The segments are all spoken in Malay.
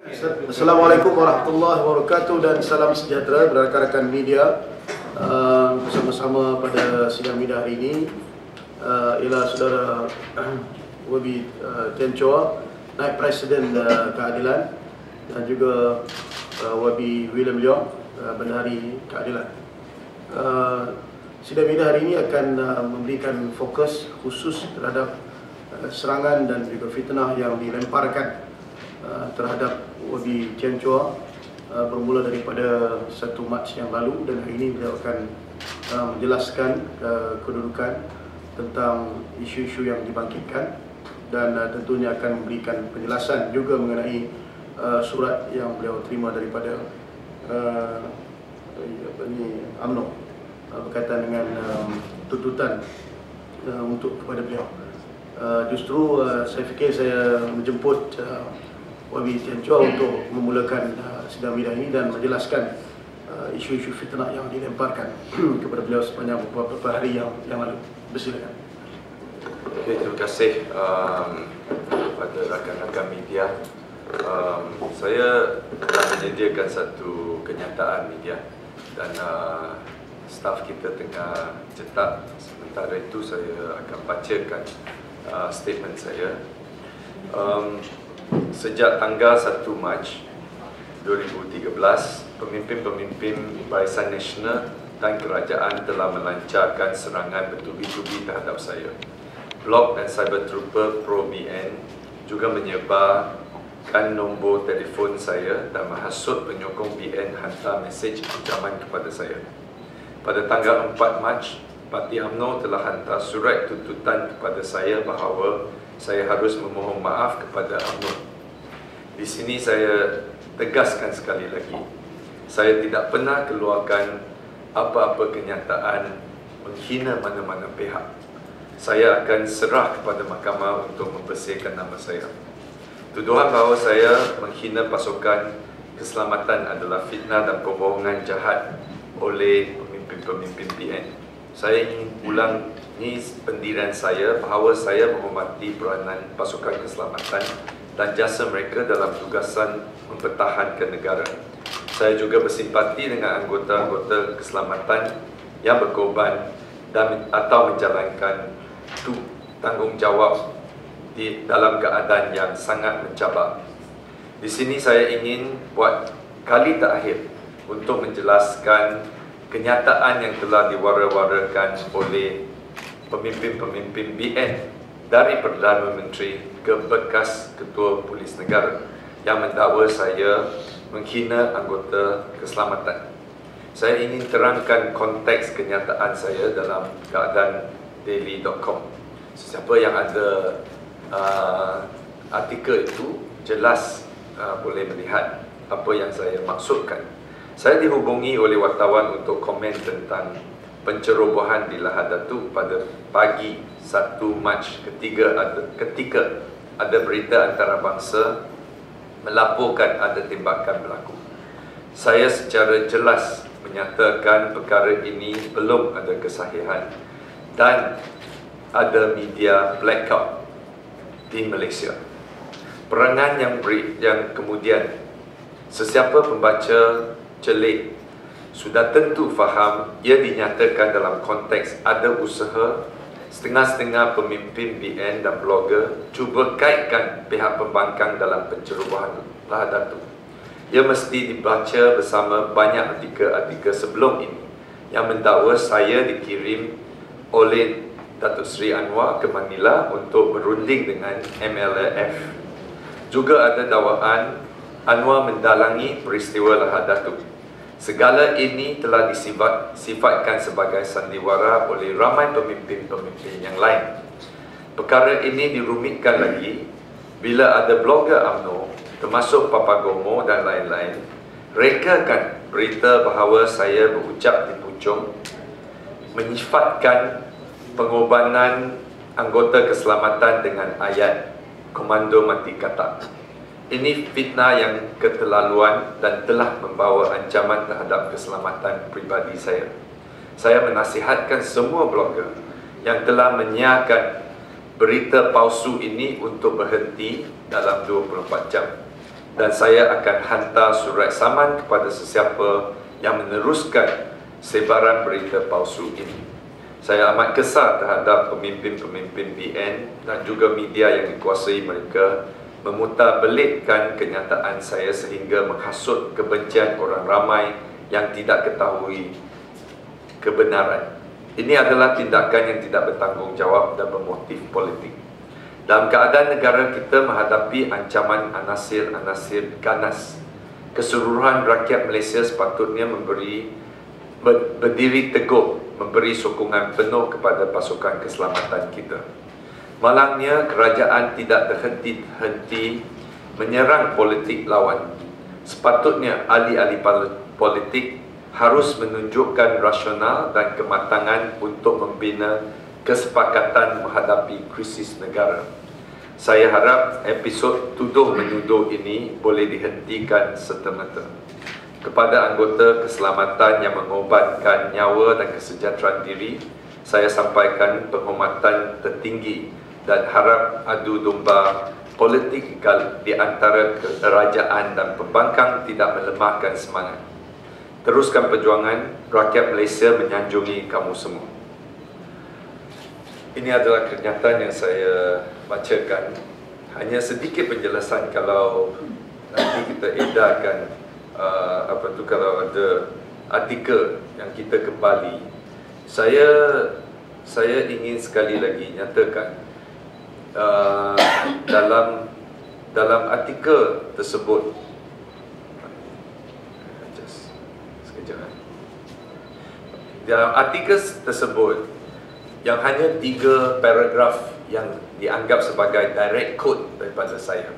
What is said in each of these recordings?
Assalamualaikum warahmatullahi wabarakatuh dan salam sejahtera rakan-rakan media uh, bersama-sama pada sidang media hari ini uh, ialah saudara Wabi uh, Tian Chua, Naib Presiden uh, Keadilan dan juga uh, Wabi William Leong, uh, Bendahari Keadilan. Uh, sidang media hari ini akan uh, memberikan fokus khusus terhadap uh, serangan dan juga fitnah yang dilemparkan uh, terhadap Wabi Tian Chua uh, bermula daripada satu Mac yang lalu dan hari ini beliau akan uh, menjelaskan uh, kedudukan tentang isu-isu yang dibangkitkan dan uh, tentunya akan memberikan penjelasan juga mengenai uh, surat yang beliau terima daripada uh, apa ni UMNO uh, berkaitan dengan um, tuntutan uh, untuk kepada beliau. Uh, justru uh, saya fikir saya menjemput uh, Wabi Tian Chua untuk memulakan uh, sidang media ini dan menjelaskan uh, isu-isu fitnah yang dilemparkan kepada beliau sepanjang beberapa hari yang yang lalu. Bersilakan. Okay, terima kasih um, kepada rakan-rakan media. Um, saya menyediakan satu kenyataan media dan uh, staf kita tengah cetak. Sementara itu saya akan bacakan uh, statement saya. Um, sejak tanggal 1 Mac 2013, pemimpin-pemimpin Barisan Nasional dan kerajaan telah melancarkan serangan bertubi-tubi terhadap saya. Blok dan Cyber Trooper Pro BN juga menyebarkan nombor telefon saya dan menghasut penyokong BN hantar mesej ancaman kepada saya. Pada tanggal 4 Mac, Parti UMNO telah hantar surat tuntutan kepada saya bahawa saya harus memohon maaf kepada UMNO. Di sini saya tegaskan sekali lagi, saya tidak pernah keluarkan apa-apa kenyataan menghina mana-mana pihak. Saya akan serah kepada mahkamah untuk membersihkan nama saya. Tuduhan bahawa saya menghina pasukan keselamatan adalah fitnah dan pembohongan jahat oleh pemimpin-pemimpin PN. Saya ingin ulangi pendirian saya bahawa saya menghormati peranan pasukan keselamatan dan jasa mereka dalam tugasan mempertahankan negara. Saya juga bersimpati dengan anggota-anggota keselamatan yang berkorban dan atau menjalankan tu tanggungjawab di dalam keadaan yang sangat mencabar. Di sini saya ingin buat kali terakhir untuk menjelaskan kenyataan yang telah diwara-warakan oleh pemimpin-pemimpin BN dari Perdana Menteri ke bekas Ketua Polis Negara yang mendakwa saya menghina anggota keselamatan. Saya ingin terangkan konteks kenyataan saya dalam keadaan daily.com. Sesiapa yang ada uh, artikel itu jelas uh, boleh melihat apa yang saya maksudkan. Saya dihubungi oleh wartawan untuk komen tentang pencerobohan di Lahad Datu pada pagi 1 Mac ketika ada, ketika ada berita antarabangsa melaporkan ada tembakan berlaku. Saya secara jelas menyatakan perkara ini belum ada kesahihan dan ada media blackout di Malaysia. Perangan yang beri, yang kemudian sesiapa pembaca celik sudah tentu faham ia dinyatakan dalam konteks ada usaha setengah-setengah pemimpin BN dan blogger cuba kaitkan pihak pembangkang dalam pencerobohan Lahadatu. Ia mesti dibaca bersama banyak artikel-artikel sebelum ini yang mendakwa saya dikirim oleh Datuk Seri Anwar ke Manila untuk berunding dengan MLAF. Juga ada dakwaan Anwar mendalangi peristiwa Lahadatu. Segala ini telah disifat, sifatkan sebagai sandiwara oleh ramai pemimpin-pemimpin yang lain. Perkara ini dirumitkan lagi bila ada blogger UMNO termasuk Papa Gomo dan lain-lain rekakan berita bahawa saya berucap di Puchong menyifatkan pengorbanan anggota keselamatan dengan ayat Komando Mati Katak. Ini fitnah yang keterlaluan dan telah membawa ancaman terhadap keselamatan pribadi saya. Saya menasihatkan semua blogger yang telah menyiarkan berita palsu ini untuk berhenti dalam 24 jam. dan saya akan hantar surat saman kepada sesiapa yang meneruskan sebaran berita palsu ini. Saya amat kesal terhadap pemimpin-pemimpin BN dan juga media yang dikuasai mereka memutarbelikkan kenyataan saya sehingga menghasut kebencian orang ramai yang tidak ketahui kebenaran. Ini adalah tindakan yang tidak bertanggungjawab dan bermotif politik. Dalam keadaan negara kita menghadapi ancaman anasir-anasir ganas, keseluruhan rakyat Malaysia sepatutnya memberi berdiri teguh, memberi sokongan penuh kepada pasukan keselamatan kita. Malangnya kerajaan tidak terhenti-henti menyerang politik lawan. Sepatutnya ahli-ahli politik harus menunjukkan rasional dan kematangan untuk membina kesepakatan menghadapi krisis negara. Saya harap episod tuduh menuduh ini boleh dihentikan serta-merta. Kepada anggota keselamatan yang mengobatkan nyawa dan kesejahteraan diri, saya sampaikan penghormatan tertinggi dan harap adu domba politik di antara kerajaan dan pembangkang tidak melemahkan semangat. Teruskan perjuangan, rakyat Malaysia menyanjungi kamu semua. Ini adalah kenyataan yang saya bacakan. Hanya sedikit penjelasan kalau nanti kita edarkan uh, apa tu kalau ada artikel yang kita kembali. Saya saya ingin sekali lagi nyatakan Uh, dalam dalam artikel tersebut. Eh. dalam artikel tersebut yang hanya tiga paragraf yang dianggap sebagai direct quote daripada saya.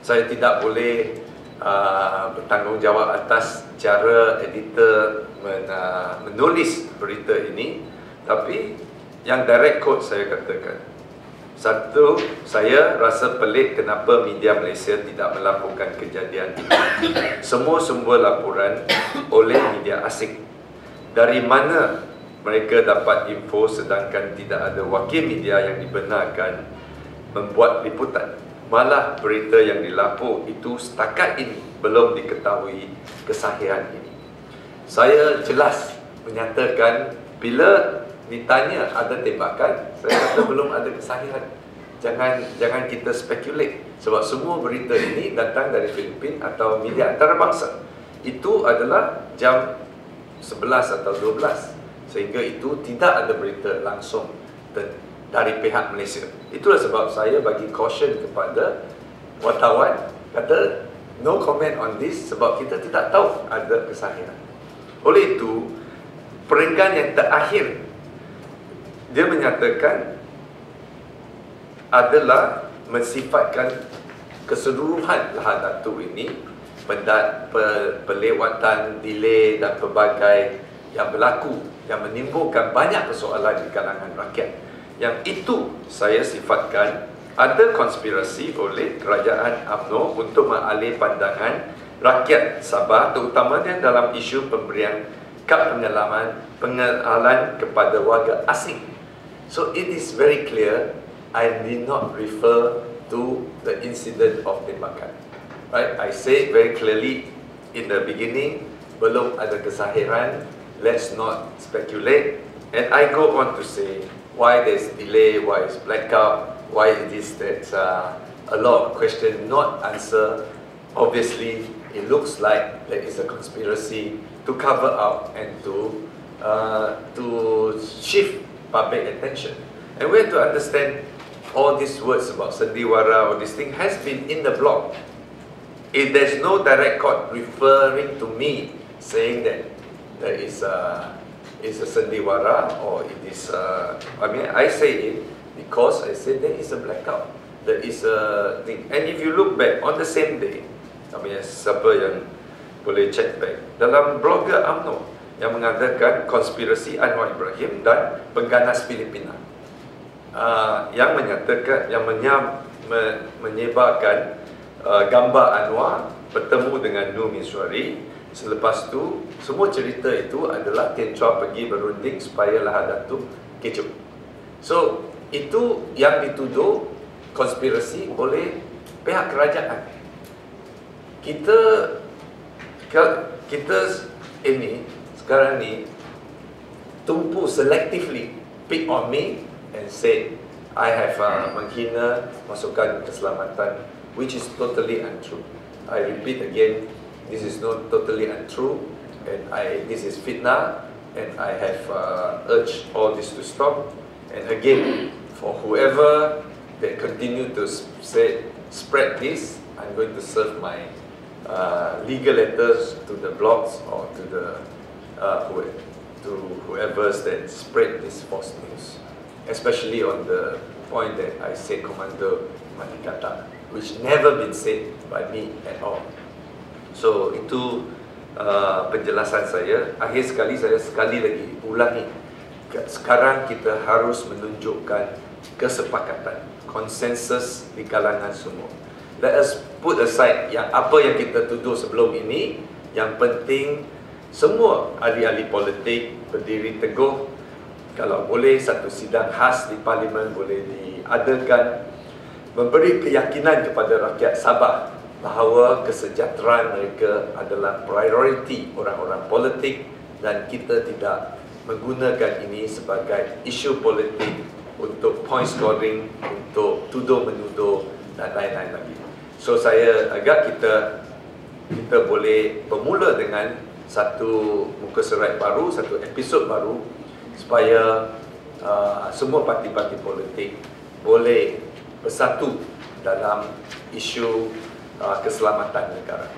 Saya tidak boleh uh, bertanggungjawab atas cara editor men, uh, menulis berita ini. Tapi yang direct quote saya katakan satu, saya rasa pelik kenapa media Malaysia tidak melaporkan kejadian ini. Semua sumber laporan oleh media asing. Dari mana mereka dapat info sedangkan tidak ada wakil media yang dibenarkan membuat liputan. Malah berita yang dilapor itu setakat ini belum diketahui kesahihan ini. Saya jelas menyatakan bila ditanya ada tembakan, saya kata belum ada kesahihan. Jangan jangan kita speculate sebab semua berita ini datang dari Filipin atau media antarabangsa. Itu adalah jam 11 atau 12 sehingga itu tidak ada berita langsung dari pihak Malaysia. Itulah sebab saya bagi caution kepada wartawan kata no comment on this sebab kita tidak tahu ada kesahihan. Oleh itu, peringgan yang terakhir dia menyatakan adalah mensifatkan keseluruhan lahan datu ini pendat, pe, pelewatan, delay dan pelbagai yang berlaku yang menimbulkan banyak persoalan di kalangan rakyat. Yang itu saya sifatkan ada konspirasi oleh kerajaan UMNO untuk mengalih pandangan rakyat Sabah terutamanya dalam isu pemberian kad pengalaman pengenalan kepada warga asing So it is very clear I did not refer to the incident of tembakan. Right? I say very clearly in the beginning, belum ada kesahiran, let's not speculate. And I go on to say why there's delay, why is blackout, why is this that uh, a lot of questions not answered. Obviously, it looks like there is a conspiracy to cover up and to uh, to shift public attention. And we have to understand all these words about Sandiwara or this thing has been in the blog. If there's no direct court referring to me saying that there is a, is a Sandiwara or it is a, I mean I say it because I said there is a blackout. There is a thing. And if you look back on the same day, I mean siapa yang boleh check back dalam blogger UMNO yang mengadakan konspirasi Anwar Ibrahim dan pengganas Filipina. Uh, yang menyatakan yang menyam, me, menyebarkan uh, gambar Anwar bertemu dengan Nur Miswari selepas tu semua cerita itu adalah Tian Chua pergi berunding supaya Lahadatul kecup so itu yang dituduh konspirasi oleh pihak kerajaan. Kita kita ini sekarang ni tumpu selectively pick on me and say I have uh, menghina masukan keselamatan which is totally untrue. I repeat again, this is not totally untrue and I this is fitnah and I have uh, urged all this to stop. And again, for whoever that continue to say spread this, I'm going to serve my uh, legal letters to the blogs or to the uh, who, to whoever that spread this false news, especially on the point that I said Commander Manikata, which never been said by me at all. So itu uh, penjelasan saya. Akhir sekali saya sekali lagi ulangi. Sekarang kita harus menunjukkan kesepakatan, konsensus di kalangan semua. Let us put aside yang apa yang kita tuduh sebelum ini. Yang penting semua ahli-ahli politik berdiri teguh kalau boleh satu sidang khas di parlimen boleh diadakan memberi keyakinan kepada rakyat Sabah bahawa kesejahteraan mereka adalah prioriti orang-orang politik dan kita tidak menggunakan ini sebagai isu politik untuk point scoring, untuk tuduh-menuduh dan lain-lain lagi. So saya agak kita kita boleh bermula dengan satu muka surat baru, satu episod baru supaya uh, semua parti-parti politik boleh bersatu dalam isu uh, keselamatan negara.